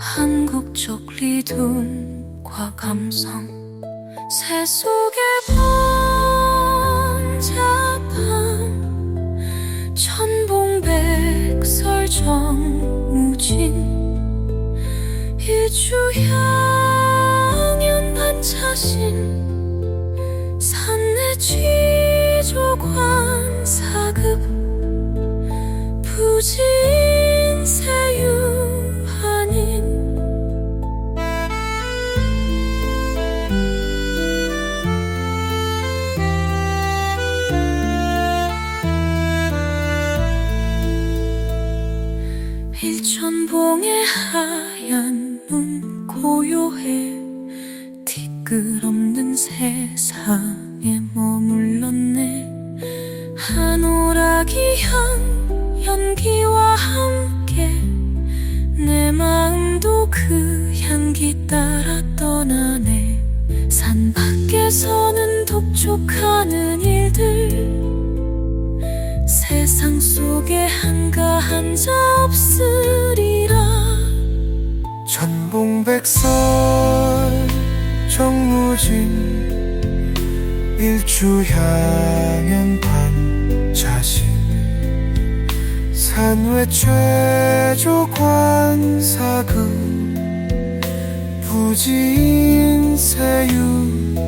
한국적 리듬과 감성. 새 속에 번잡한 천봉백설 정우진. 일주향연 반차신. 산내 취조관 사급. 부진 일천봉의 하얀 눈 고요해 티끌없는 세상에 머물렀네. 한오라기 향 연기와 함께 내 마음도 그 향기 따라 주향연 반자신 산외 최조 관 사금 부지인 세유한인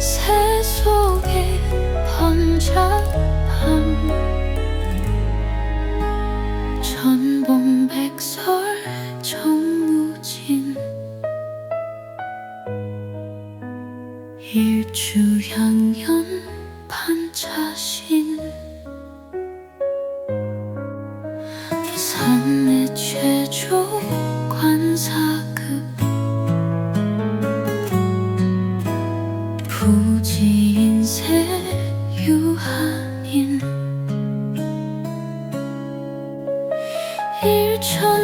새 속에 번잡함. 전봉백설 정무진. 일주향연 반차시 一日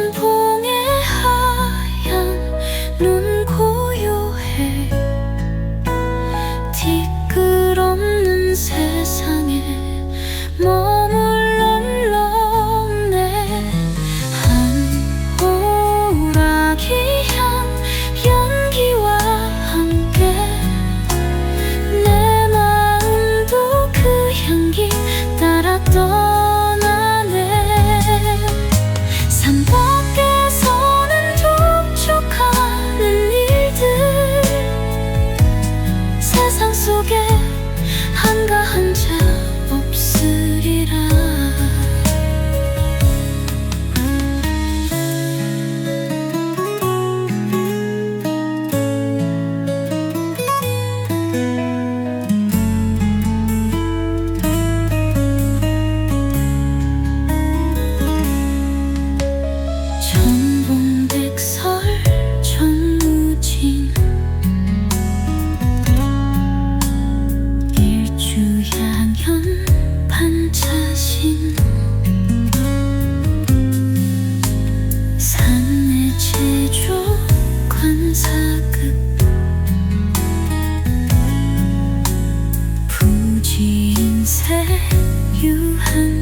참 said you and